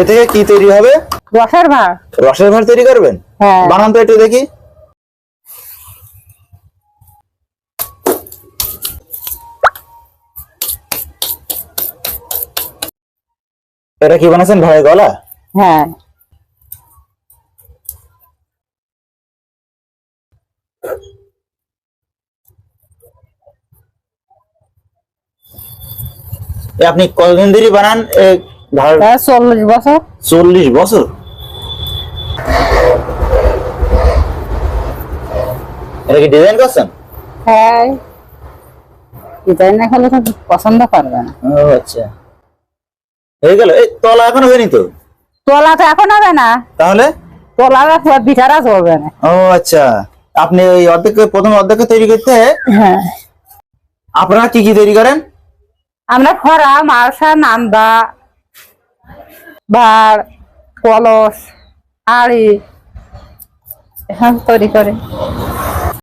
এ থেকে কি তৈরি হবে? রসের ভাত রসের ভাত তৈরি করবেন? হ্যাঁ। বানান তো একটু দেখি। এটা কি বানাচ্ছেন ভাই গলা? হ্যাঁ। আপনি কতদিন ধরে বানান? ভাড় চল্লিশ বছর। চল্লিশ বছর? এটা কি ডিজাইন করছেন? হ্যাঁ। ডিজাইন না করলে তো পছন্দ করবে না। ও আচ্ছা। হয়ে গেল। এই তলা এখনও হয়নি তো? তোলা তো এখন হবে না। তাহলে? তোলা পিঠারা চলবে না। ও আচ্ছা। আপনি ওই অর্ধেক প্রথম অর্ধেক তৈরি করতে? হ্যাঁ। আপনারা কি কি তৈরি করেন? আমরা খরা মালসা নান্দা ভাড় কলস আড়ি এসব তৈরি করে।